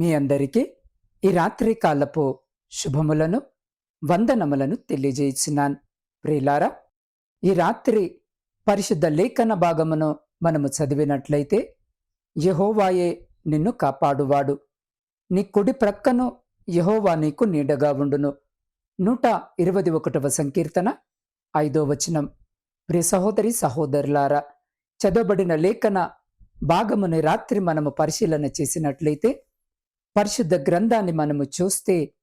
మీ అందరికీ ఈ రాత్రి కాలపు శుభములను వందనములను తెలియజేసినాను ప్రియులారా ఈ రాత్రి పరిశుద్ధ లేఖన భాగమును మనము చదివినట్లయితే యహోవాయే నిన్ను కాపాడువాడు. నీ కుడి ప్రక్కను యహోవా నీకు నీడగా ఉండును. నూట ఇరవై ఒకటవ సంకీర్తన ఐదో వచనం. ప్రియ సహోదరి సహోదరులారా చదవబడిన లేఖన భాగముని రాత్రి మనము పరిశీలన చేసినట్లయితే పరిశుద్ధ గ్రంథాన్ని మనము చూస్తే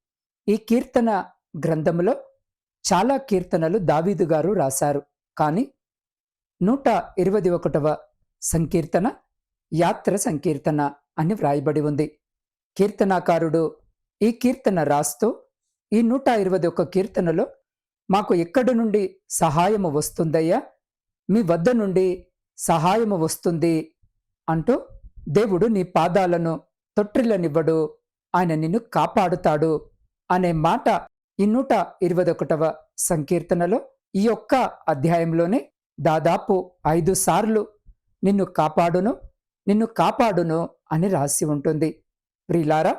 ఈ కీర్తన గ్రంథములో చాలా కీర్తనలు దావీదు గారు రాశారు. కానీ నూట ఇరవై ఒకటవ సంకీర్తన యాత్ర సంకీర్తన అని వ్రాయబడి ఉంది. కీర్తనాకారుడు ఈ కీర్తన రాస్తూ ఈ నూట ఇరవై ఒక్క కీర్తనలో మాకు ఎక్కడి నుండి సహాయము వస్తుందయ్యా? మీ వద్ద నుండి సహాయము వస్తుంది అంటూ దేవుడు నీ పాదాలను తొట్టిల్లనివ్వడు. ఆయన నిన్ను కాపాడుతాడు అనే మాట ఈ నూట ఇరవై ఒకటవ సంకీర్తనలో ఈ యొక్క అధ్యాయంలోనే దాదాపు ఐదు సార్లు నిన్ను కాపాడును నిన్ను కాపాడును అని రాసి ఉంటుంది. ప్రిలారా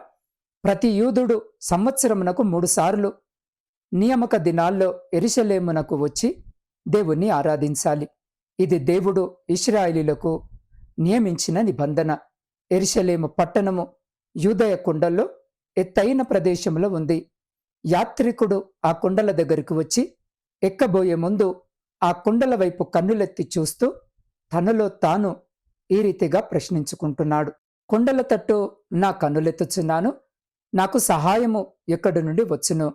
ప్రతి యూదుడు సంవత్సరమునకు మూడుసార్లు నియామక దినాల్లో ఎరిశలేమునకు వచ్చి దేవుణ్ణి ఆరాధించాలి. ఇది దేవుడు ఇస్రాయిలీలకు నియమించిన నిబంధన. ఎరిశలేము పట్టణము యూదయ కుండల్లో ఎత్తైన ప్రదేశంలో ఉంది. యాత్రికుడు ఆ కుండల దగ్గరికి వచ్చి ఎక్కబోయే ముందు ఆ కొండల వైపు కన్నులెత్తి చూస్తూ తనలో తాను ఈ రీతిగా ప్రశ్నించుకుంటున్నాడు. కుండల తట్టు నా కన్నులెత్తుచున్నాను నాకు సహాయము ఎక్కడి నుండి వచ్చును?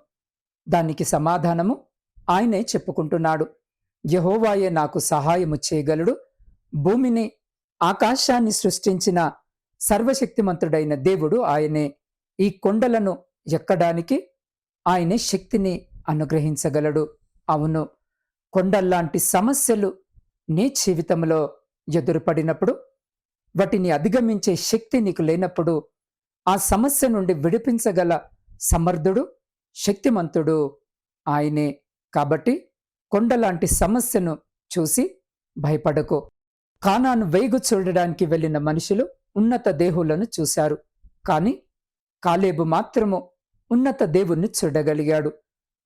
దానికి సమాధానము ఆయనే చెప్పుకుంటున్నాడు. యహోవాయే నాకు సహాయము చేయగలడు. భూమిని ఆకాశాన్ని సృష్టించిన సర్వశక్తిమంతుడైన దేవుడు ఆయనే ఈ కొండలను ఎక్కడానికి ఆయనే శక్తిని అనుగ్రహించగలడు. అవును కొండల్లాంటి సమస్యలు నీ జీవితంలో ఎదురుపడినప్పుడు వాటిని అధిగమించే శక్తి నీకు లేనప్పుడు ఆ సమస్య నుండి విడిపించగల సమర్థుడు శక్తిమంతుడు ఆయనే. కాబట్టి కొండలాంటి సమస్యను చూసి భయపడకు. కానాను వేగు చూడడానికి వెళ్ళిన మనుషులు ఉన్నత దేహులను చూశారు. కాని కాలేబు మాత్రము ఉన్నత దేవుణ్ణి చూడగలిగాడు.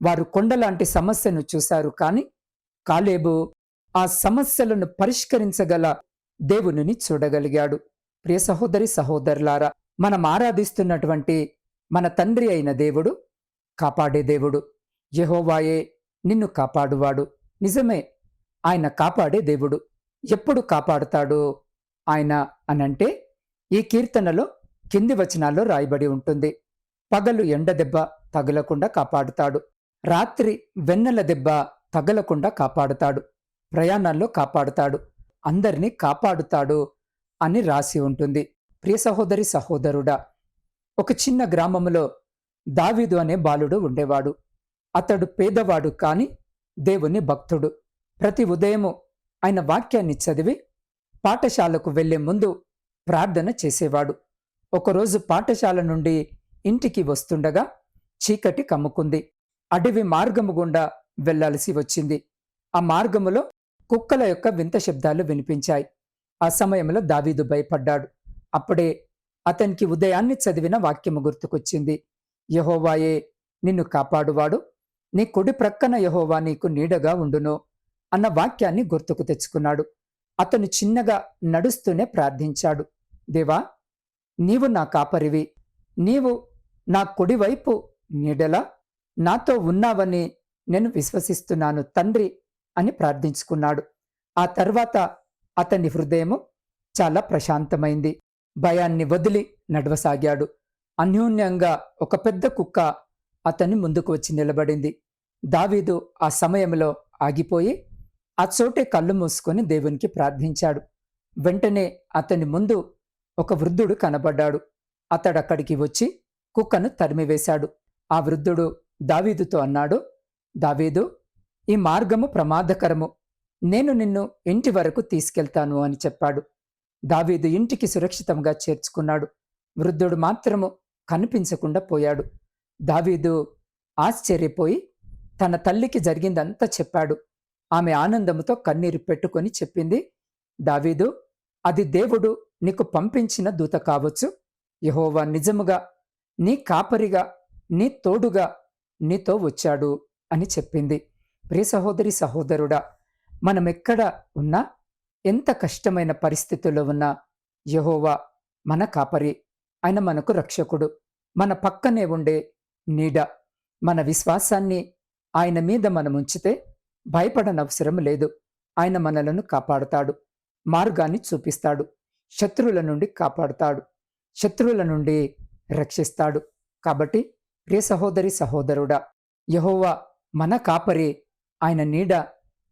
వారు కొండలాంటి సమస్యను చూశారు. కాని కాలేబు ఆ సమస్యలను పరిష్కరించగల దేవునిని చూడగలిగాడు. ప్రియ సహోదరి సహోదరులారా మనం ఆరాధిస్తున్నటువంటి మన తండ్రి అయిన దేవుడు కాపాడే దేవుడు. యహోవాయే నిన్ను కాపాడువాడు. నిజమే ఆయన కాపాడే దేవుడు. ఎప్పుడు కాపాడుతాడు ఆయన అనంటే ఈ కీర్తనలో కింది వచనాల్లో రాయబడి ఉంటుంది. పగలు ఎండ దెబ్బ తగలకుండా కాపాడుతాడు. రాత్రి వెన్నెల దెబ్బ తగలకుండా కాపాడుతాడు. ప్రయాణాల్లో కాపాడుతాడు. అందరినీ కాపాడుతాడు అని రాసి ఉంటుంది. ప్రియ సహోదరి సహోదరుడా ఒక చిన్న గ్రామంలో దావీదు అనే బాలుడు ఉండేవాడు. అతడు పేదవాడు కాని దేవుని భక్తుడు. ప్రతి ఉదయము ఆయన వాక్యాన్ని చదివి పాఠశాలకు వెళ్ళే ముందు ప్రార్థన చేసేవాడు. ఒకరోజు పాఠశాల నుండి ఇంటికి వస్తుండగా చీకటి కమ్ముకుంది. అడవి మార్గము గుండా వెళ్ళాల్సి వచ్చింది. ఆ మార్గములో కుక్కల యొక్క వింత శబ్దాలు వినిపించాయి. ఆ సమయంలో దావీదు భయపడ్డాడు. అప్పుడే అతనికి ఉదయాన్ని చదివిన వాక్యము గుర్తుకొచ్చింది. యహోవాయే నిన్ను కాపాడువాడు. నీ కుడి ప్రక్కన యహోవా నీకు నీడగా ఉండును అన్న వాక్యాన్ని గుర్తుకు తెచ్చుకున్నాడు. అతను చిన్నగా నడుస్తూనే ప్రార్థించాడు. దేవా నీవు నా కాపరివి. నీవు నా కుడివైపు నీడల. నాతో ఉన్నావని నేను విశ్వసిస్తున్నాను తండ్రి అని ప్రార్థించుకున్నాడు. ఆ తర్వాత అతని హృదయము చాలా ప్రశాంతమైంది. భయాన్ని వదిలి నడవసాగాడు. అన్యోన్యంగా ఒక పెద్ద కుక్క అతని ముందుకు వచ్చి నిలబడింది. దావీదు ఆ సమయంలో ఆగిపోయి ఆ చోటే కళ్ళు మూసుకొని దేవునికి ప్రార్థించాడు. వెంటనే అతని ముందు ఒక వృద్ధుడు కనబడ్డాడు. అతడక్కడికి వచ్చి కుక్కను తరిమివేశాడు. ఆ వృద్ధుడు దావీదుతో అన్నాడు దావీదు ఈ మార్గము ప్రమాదకరము. నేను నిన్ను ఇంటి వరకు తీసుకెళ్తాను అని చెప్పాడు. దావీదు ఇంటికి సురక్షితంగా చేర్చుకున్నాడు. వృద్ధుడు మాత్రము కనిపించకుండా పోయాడు. దావీదు ఆశ్చర్యపోయి తన తల్లికి జరిగిందంతా చెప్పాడు. ఆమె ఆనందముతో కన్నీరు పెట్టుకొని చెప్పింది దావీదు అది దేవుడు నీకు పంపించిన దూత కావచ్చు. యహోవా నిజముగా నీ కాపరిగా నీ తోడుగా నీతో వచ్చాడు అని చెప్పింది. ప్రియ సహోదరి సహోదరుడా మనమెక్కడ ఉన్నా ఎంత కష్టమైన పరిస్థితుల్లో ఉన్నా యహోవా మన కాపరి ఆయన మనకు రక్షకుడు. మన పక్కనే ఉండే నీడ మన విశ్వాసాన్ని ఆయన మీద మనం ఉంచితే భయపడనవసరం లేదు. ఆయన మనలను కాపాడుతాడు మార్గాన్ని చూపిస్తాడు. శత్రువుల నుండి కాపాడుతాడు. శత్రువుల నుండి రక్షిస్తాడు. కాబట్టి ప్రియ సహోదరి సహోదరుడా యహోవా మన కాపరి ఆయన నీడ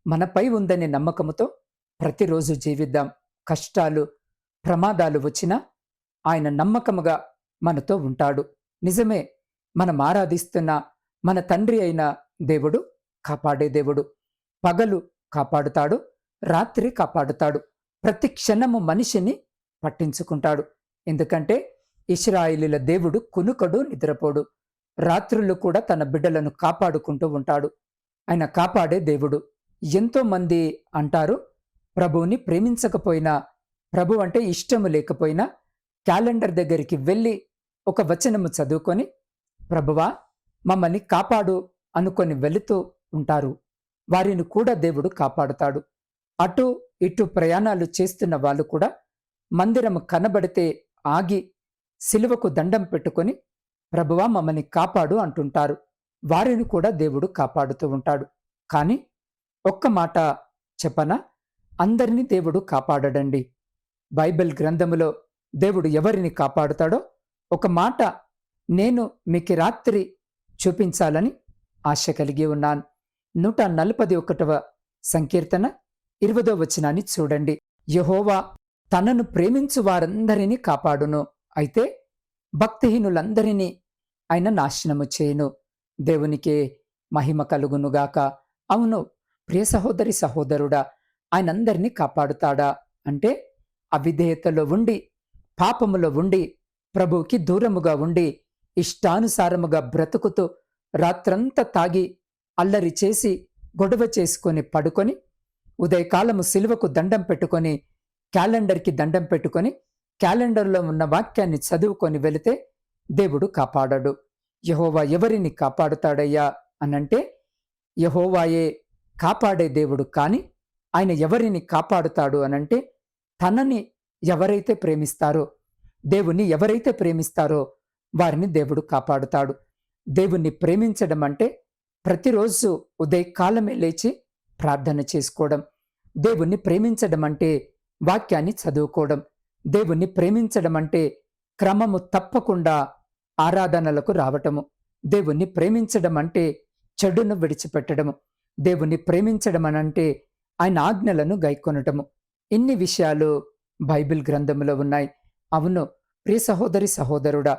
మనపై ఉందనే నమ్మకముతో ప్రతిరోజు జీవిద్దాం. కష్టాలు ప్రమాదాలు వచ్చినా ఆయన నమ్మకముగా మనతో ఉంటాడు. నిజమే మనం ఆరాధిస్తున్న మన తండ్రి అయిన దేవుడు కాపాడే దేవుడు. పగలు కాపాడుతాడు రాత్రి కాపాడుతాడు. ప్రతి క్షణము మనిషిని పట్టించుకుంటాడు. ఎందుకంటే ఇస్రాయిలీల దేవుడు కునుకడు నిద్రపోడు. రాత్రులు కూడా తన బిడ్డలను కాపాడుకుంటూ ఉంటాడు. ఆయన కాపాడే దేవుడు. ఎంతోమంది అంటారు ప్రభువుని ప్రేమించకపోయినా ప్రభు అంటే ఇష్టము లేకపోయినా క్యాలెండర్ దగ్గరికి వెళ్ళి ఒక వచనము చదువుకొని ప్రభువా మమ్మల్ని కాపాడు అనుకొని వెళుతూ ఉంటారు. వారిని కూడా దేవుడు కాపాడుతాడు. అటు ఇటు ప్రయాణాలు చేస్తున్న వాళ్ళు కూడా మందిరము కనబడితే ఆగి శిలువకు దండం పెట్టుకొని ప్రభువా మమ్మల్ని కాపాడు అంటుంటారు. వారిని కూడా దేవుడు కాపాడుతూ ఉంటాడు. కానీ ఒక్క మాట చెప్పనా? అందరినీ దేవుడు కాపాడడండి. బైబిల్ గ్రంథములో దేవుడు ఎవరిని కాపాడుతాడో ఒక మాట నేను మీకు రాత్రి చూపించాలని ఆశ కలిగి ఉన్నాను. నూట నలభై ఒకటవ సంకీర్తన ఇరవదో వచనాన్ని చూడండి. యహోవా తనను ప్రేమించు వారందరినీ కాపాడును. అయితే భక్తిహీనులందరినీ ఆయన నాశనము చేయును. దేవునికే మహిమ కలుగునుగాక అవును ప్రియ సహోదరి సహోదరుడా ఆయనందరినీ కాపాడుతాడా? అంటే అవిధేయతలో ఉండి పాపములో ఉండి ప్రభువుకి దూరముగా ఉండి ఇష్టానుసారముగా బ్రతుకుతూ రాత్రంతా తాగి అల్లరి చేసి గొడవ చేసుకొని పడుకొని ఉదయకాలము సిలువకు దండం పెట్టుకొని క్యాలెండర్కి దండం పెట్టుకొని క్యాలెండర్లో ఉన్న వాక్యాన్ని చదువుకొని వెళితే దేవుడు కాపాడడు. యహోవా ఎవరిని కాపాడుతాడయ్యా? అనంటే యహోవాయే కాపాడే దేవుడు కాని ఆయన ఎవరిని కాపాడుతాడు అనంటే తనని ఎవరైతే ప్రేమిస్తారో దేవుణ్ణి ఎవరైతే ప్రేమిస్తారో వారిని దేవుడు కాపాడుతాడు. దేవుణ్ణి ప్రేమించడం అంటే ప్రతిరోజు ఉదయకాలమే లేచి ప్రార్థన చేసుకోవడం. దేవుణ్ణి ప్రేమించడం అంటే వాక్యాన్ని చదువుకోవడం. దేవుణ్ణి ప్రేమించడం అంటే క్రమము తప్పకుండా ఆరాధనలకు రావటము. దేవుణ్ణి ప్రేమించడం అంటే చెడును విడిచిపెట్టడము. దేవుణ్ణి ప్రేమించడం అనంటే ఆయన ఆజ్ఞలను గైకొనటము. ఇన్ని విషయాలు బైబిల్ గ్రంథంలో ఉన్నాయి. అవును ప్రియ సహోదరి సహోదరుడా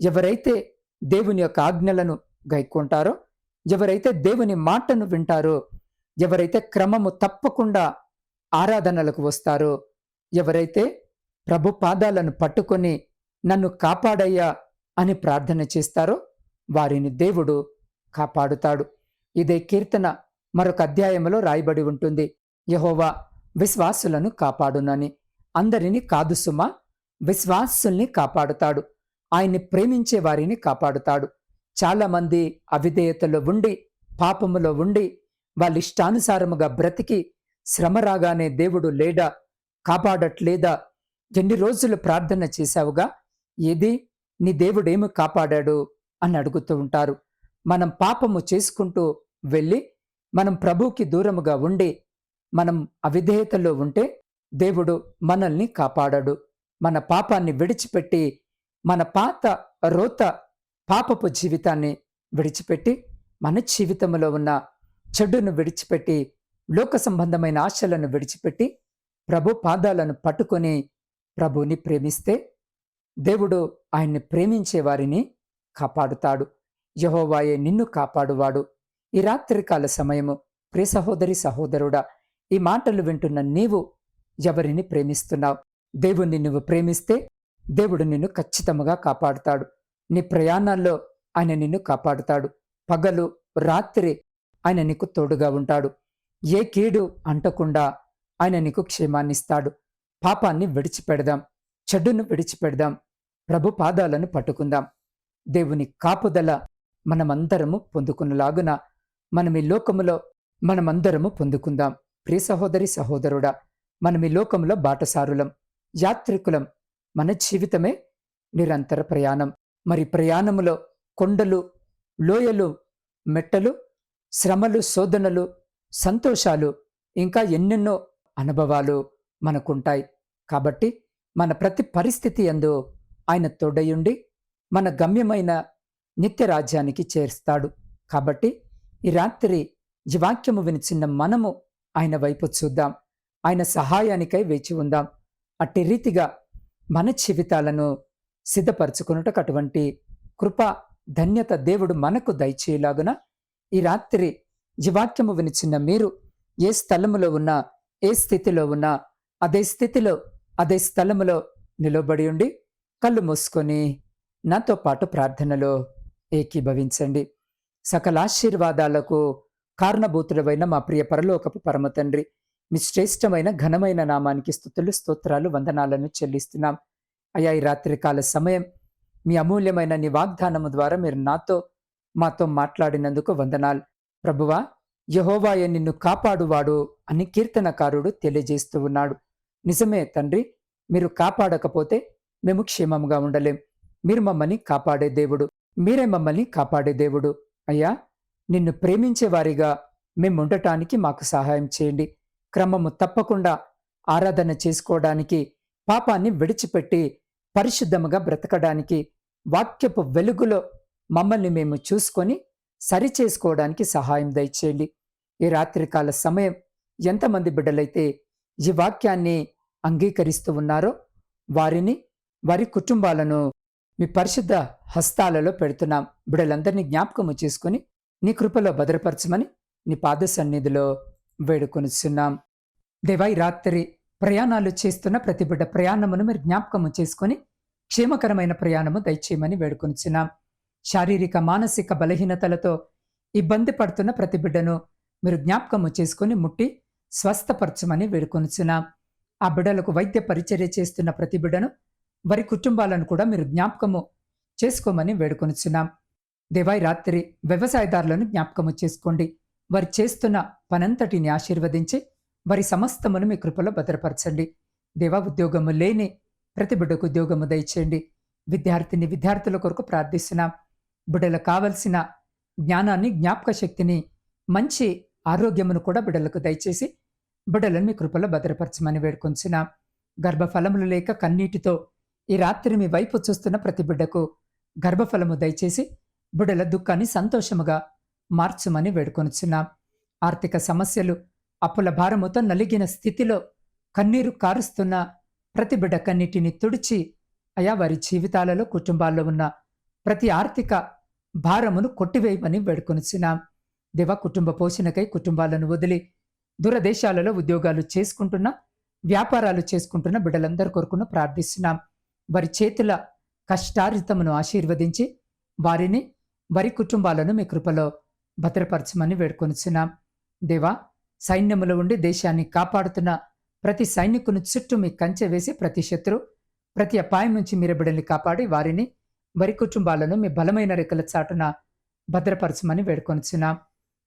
ఎవరైతే దేవుని యొక్క ఆజ్ఞలను గైకొంటారో ఎవరైతే దేవుని మాటను వింటారో ఎవరైతే క్రమము తప్పకుండా ఆరాధనలకు వస్తారో? ఎవరైతే ప్రభు పాదాలను పట్టుకొని నన్ను కాపాడయ్యా అని ప్రార్థన చేస్తారో వారిని దేవుడు కాపాడుతాడు. ఇదే కీర్తన మరొక అధ్యాయంలో రాయబడి ఉంటుంది. యహోవా విశ్వాసులను కాపాడునని. అందరిని కాదు సుమా విశ్వాసుల్ని కాపాడుతాడు. ఆయన్ని ప్రేమించే వారిని కాపాడుతాడు. చాలామంది అవిధేయతలో ఉండి పాపములో ఉండి వాళ్ళ ఇష్టానుసారముగా బ్రతికి శ్రమ రాగానే దేవుడు లేడా? కాపాడట్లేదా? ఎన్ని రోజులు ప్రార్థన చేశావుగా? ఏది? నీ దేవుడేమి కాపాడాడు? అని అడుగుతూ ఉంటారు. మనం పాపము చేసుకుంటూ వెళ్ళి మనం ప్రభుకి దూరముగా ఉండి మనం అవిధేయతలో ఉంటే దేవుడు మనల్ని కాపాడాడు. మన పాపాన్ని విడిచిపెట్టి మన పాత రోత పాపపు జీవితాన్ని విడిచిపెట్టి మన జీవితంలో ఉన్న చెడును విడిచిపెట్టి లోక సంబంధమైన ఆశలను విడిచిపెట్టి ప్రభు పాదాలను పట్టుకొని ప్రభుని ప్రేమిస్తే దేవుడు ఆయన్ని ప్రేమించే వారిని కాపాడుతాడు. యహోవాయే నిన్ను కాపాడువాడు. ఈ రాత్రికాల సమయము ప్రియ సహోదరి సహోదరుడా ఈ మాటలు వింటున్న నీవు ఎవరిని ప్రేమిస్తున్నావు? దేవుణ్ణి నువ్వు ప్రేమిస్తే దేవుడు నిన్ను ఖచ్చితంగా కాపాడుతాడు. నీ ప్రయాణాల్లో ఆయన నిన్ను కాపాడుతాడు. పగలు రాత్రి ఆయన నీకు తోడుగా ఉంటాడు. ఏ కీడు అంటకుండా ఆయన నీకు క్షేమాన్నిస్తాడు పాపాన్ని విడిచిపెడదాం చెడును విడిచిపెడదాం ప్రభు పాదాలను పట్టుకుందాం. దేవుని కాపుదల మనమందరము పొందుకున్నలాగున మనం ఈ లోకములో మనమందరము పొందుకుందాం. ప్రియ సహోదరి సహోదరుడా మనం ఈ లోకంలో బాటసారులం యాత్రికులం మన జీవితమే నిరంతర ప్రయాణం. మరి ప్రయాణములో కొండలు లోయలు మెట్టలు శ్రమలు శోధనలు సంతోషాలు ఇంకా ఎన్నెన్నో అనుభవాలు మనకుంటాయి. కాబట్టి మన ప్రతి పరిస్థితి ఎందు ఆయన తోడయుండి మన గమ్యమైన నిత్య రాజ్యానికి చేరుస్తాడు. కాబట్టి ఈ రాత్రి ఈ వాక్యము వినిచిన్న మనము ఆయన వైపు చూద్దాం. ఆయన సహాయానికై వేచి ఉందాం. అట్టి రీతిగా మన జీవితాలను సిద్ధపరచుకున్నటకు అటువంటి కృప ధన్యత దేవుడు మనకు దయచేయలాగున ఈ రాత్రి ఈ వాక్యము వినిచిన్న మీరు ఏ స్థలములో ఉన్నా ఏ స్థితిలో ఉన్నా అదే స్థితిలో అదే స్థలములో నిలబడి ఉండి కళ్ళు మూసుకొని నాతో పాటు ప్రార్థనలో ఏకీభవించండి. సకల ఆశీర్వాదాలకు కారణభూతుడమైన మా ప్రియ పరలోకపు పరమ తండ్రి మీ శ్రేష్టమైన ఘనమైన నామానికి స్థుతులు స్తోత్రాలు వందనాలను చెల్లిస్తున్నాం. అయా ఈ రాత్రికాల సమయం మీ అమూల్యమైన నీ వాగ్దానము ద్వారా మీరు నాతో మాతో మాట్లాడినందుకు వందనాలు. ప్రభువా యహోవాయ నిన్ను కాపాడువాడు అని కీర్తనకారుడు తెలియజేస్తూ ఉన్నాడు. నిజమే తండ్రి మీరు కాపాడకపోతే మేము క్షేమంగా ఉండలేం. మీరు మమ్మల్ని కాపాడే దేవుడు. మీరే మమ్మల్ని కాపాడే దేవుడు. అయ్యా నిన్ను ప్రేమించే వారిగా మాకు సహాయం చేయండి. క్రమము తప్పకుండా ఆరాధన చేసుకోవడానికి పాపాన్ని విడిచిపెట్టి పరిశుద్ధముగా బ్రతకడానికి వాక్యపు వెలుగులో మమ్మల్ని మేము చూసుకొని సరి చేసుకోవడానికి సహాయం దయచేయండి. ఈ రాత్రికాల సమయం ఎంతమంది బిడ్డలైతే ఈ వాక్యాన్ని అంగీకరిస్తూ ఉన్నారో వారిని వారి కుటుంబాలను మీ పరిశుద్ధ హస్తాలలో పెడుతున్నాం. బిడ్డలందరినీ జ్ఞాపకము చేసుకుని నీ కృపలో భద్రపరచమని నీ పాద సన్నిధిలో వేడుకొనిస్తున్నాం దేవా ఈ రాత్రి ప్రయాణాలు చేస్తున్న ప్రతి బిడ్డ ప్రయాణమును మీరు జ్ఞాపకము చేసుకుని క్షేమకరమైన ప్రయాణము దయచేయమని వేడుకొనిచున్నాం. శారీరక మానసిక బలహీనతలతో ఇబ్బంది పడుతున్న ప్రతి బిడ్డను మీరు జ్ఞాపకము చేసుకుని ముట్టి స్వస్థపరచమని వేడుకొనుచున్నాం. ఆ బిడ్డలకు వైద్య పరిచర్య చేస్తున్న ప్రతి బిడ్డను వారి కుటుంబాలను కూడా మీరు జ్ఞాపకము చేసుకోమని వేడుకొనుచున్నాం. దేవాయి రాత్రి వ్యవసాయదారులను జ్ఞాపకము చేసుకోండి. వారు చేస్తున్న పనంతటిని ఆశీర్వదించి వారి సమస్తమును మీ కృపలో భద్రపరచండి. దేవా ఉద్యోగము లేని ప్రతి బిడ్డకు ఉద్యోగము దయచేయండి. విద్యార్థిని విద్యార్థుల కొరకు ప్రార్థిస్తున్నాం. బిడ్డలకు కావలసిన జ్ఞానాన్ని జ్ఞాపక శక్తిని మంచి ఆరోగ్యమును కూడా బిడ్డలకు దయచేసి బిడ్డలను మీ కృపలో భద్రపరచమని వేడుకొంచిన గర్భఫలములు లేక కన్నీటితో ఈ రాత్రి మీ వైపు చూస్తున్న ప్రతి బిడ్డకు గర్భఫలము దయచేసి బిడ్డల దుఃఖాన్ని సంతోషముగా మార్చమని వేడుకొనుచున్నాం ఆర్థిక సమస్యలు అప్పుల భారముతో నలిగిన స్థితిలో కన్నీరు కారుస్తున్న ప్రతి బిడ్డ కన్నీటిని తుడిచి అయా వారి జీవితాలలో కుటుంబాల్లో ఉన్న ప్రతి ఆర్థిక భారమును కొట్టివేయమని వేడుకొనుచున్నాం దేవ కుటుంబ పోషణకై కుటుంబాలను వదిలి దూరదేశాలలో ఉద్యోగాలు చేసుకుంటున్న వ్యాపారాలు చేసుకుంటున్న బిడ్డలందరి కొరకును ప్రార్థిస్తున్నాం. వారి చేతుల కష్టార్జితమును ఆశీర్వదించి వారిని వారి కుటుంబాలను మీ కృపలో భద్రపరచమని వేడుకొనిచున్నాం. దేవా సైన్యములో ఉండి దేశాన్ని కాపాడుతున్న ప్రతి సైనికుని చుట్టూ మీ కంచె వేసి ప్రతి శత్రు ప్రతి అపాయం నుంచి మీరు బిడ్డల్ని కాపాడి వారిని వారి కుటుంబాలను మీ బలమైన రెక్కల చాటున భద్రపరచమని వేడుకొనిచున్నాం.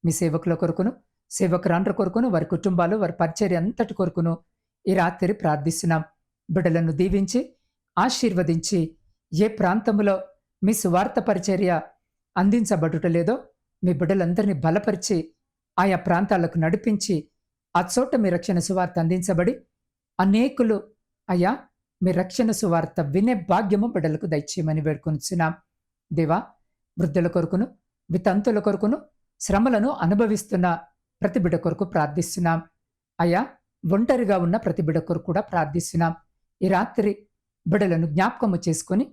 మీ సేవకుల కొరకును సేవకురాండ్ర కొరకును వారి కుటుంబాలు వారి పరిచర్య అంతటి కొరకును ఈ రాత్రి ప్రార్థిస్తున్నాం. బిడ్డలను దీవించి ఆశీర్వదించి ఏ ప్రాంతంలో మీ సువార్త పరిచర్య అందించబడుటలేదో మీ బిడ్డలందరినీ బలపరిచి ఆయా ప్రాంతాలకు నడిపించి ఆ చోట మీ రక్షణ సువార్త అందించబడి అనేకులు అయ్యా మీ రక్షణ సువార్త వినే భాగ్యము బిడ్డలకు దయచేయమని వేడుకొనిచున్నాం. దేవా వృద్ధుల కొరకును వితంతుల కొరకును శ్రమలను అనుభవిస్తున్న ప్రతి బిడ్డ కొరకు ప్రార్థిస్తున్నాం. అయ్యా ఒంటరిగా ఉన్న ప్రతి బిడ్డ కొరకు కూడా ప్రార్థిస్తున్నాం. ఈ రాత్రి బిడలను జ్ఞాపకము చేసుకుని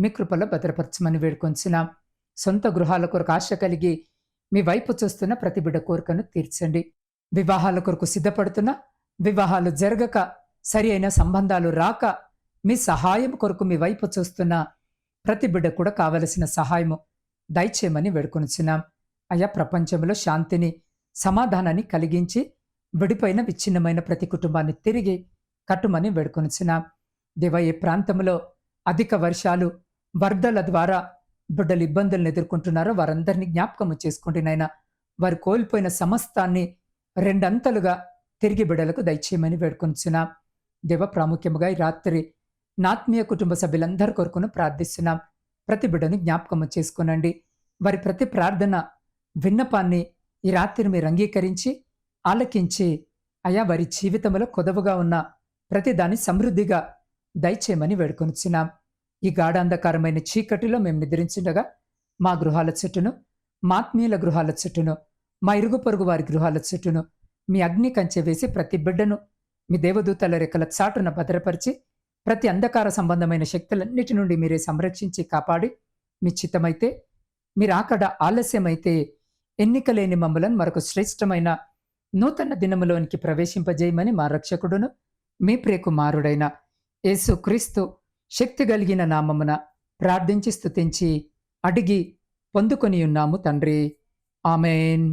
మీ కృపలో భద్రపరచమని వేడుకొంచున్నాం సొంత గృహాల కొరకు ఆశ కలిగి మీ వైపు చూస్తున్న ప్రతి బిడ్డ కోరికను తీర్చండి. వివాహాల కొరకు సిద్ధపడుతున్న వివాహాలు జరగక సరి అయిన సంబంధాలు రాక మీ సహాయం కొరకు మీ వైపు చూస్తున్న ప్రతి బిడ్డ కూడా కావలసిన సహాయము దయచేయమని వేడుకొనిచున్నాం. అయా ప్రపంచంలో శాంతిని సమాధానాన్ని కలిగించి విడిపోయిన విచ్ఛిన్నమైన ప్రతి కుటుంబాన్ని తిరిగి కట్టుమని వేడుకొనిచున్నాం. దేవ ఏ ప్రాంతంలో అధిక వర్షాలు వరదల ద్వారా బిడ్డలు ఇబ్బందులను ఎదుర్కొంటున్నారో వారందరినీ జ్ఞాపకము చేసుకోండి నాయన. వారు కోల్పోయిన సమస్తాన్ని రెండంతలుగా తిరిగి బిడ్డలకు దయచేయమని వేడుకొంచున్నాం దేవ ప్రాముఖ్యముగా ఈ రాత్రి నాత్మీయ కుటుంబ సభ్యులందరి కొరకును ప్రార్థిస్తున్నాం. ప్రతి బిడ్డను జ్ఞాపకము చేసుకునండి. వారి ప్రతి ప్రార్థన విన్నపాన్ని ఈ రాత్రి మీరు అంగీకరించి ఆలకించి అయా వారి జీవితంలో కొదవగా ఉన్న ప్రతిదాని సమృద్ధిగా దయచేయమని వేడుకొనిచున్నాం. ఈ గాఢాంధకారమైన చీకటిలో మేము నిద్రించుండగా మా గృహాల చుట్టూను మాత్మీయుల గృహాల చుట్టూను మా ఇరుగు పొరుగు వారి గృహాల చుట్టూను మీ అగ్ని కంచె వేసి ప్రతి బిడ్డను మీ దేవదూతల రెక్కల చాటున భద్రపరిచి ప్రతి అంధకార సంబంధమైన శక్తులన్నిటి నుండి మీరే సంరక్షించి కాపాడి మీ చిత్తమైతే మీరు ఆకడ ఆలస్యమైతే ఎన్నికలేని మమ్మలను మరొక శ్రేష్టమైన నూతన దినములోనికి ప్రవేశింపజేయమని మా రక్షకుడును మీ ప్రియకుమారుడైన యేసు క్రీస్తు శక్తి కలిగిన నామమున ప్రార్థించి స్తుతించి అడిగి పొందుకొని ఉన్నాము తండ్రి. ఆమెన్.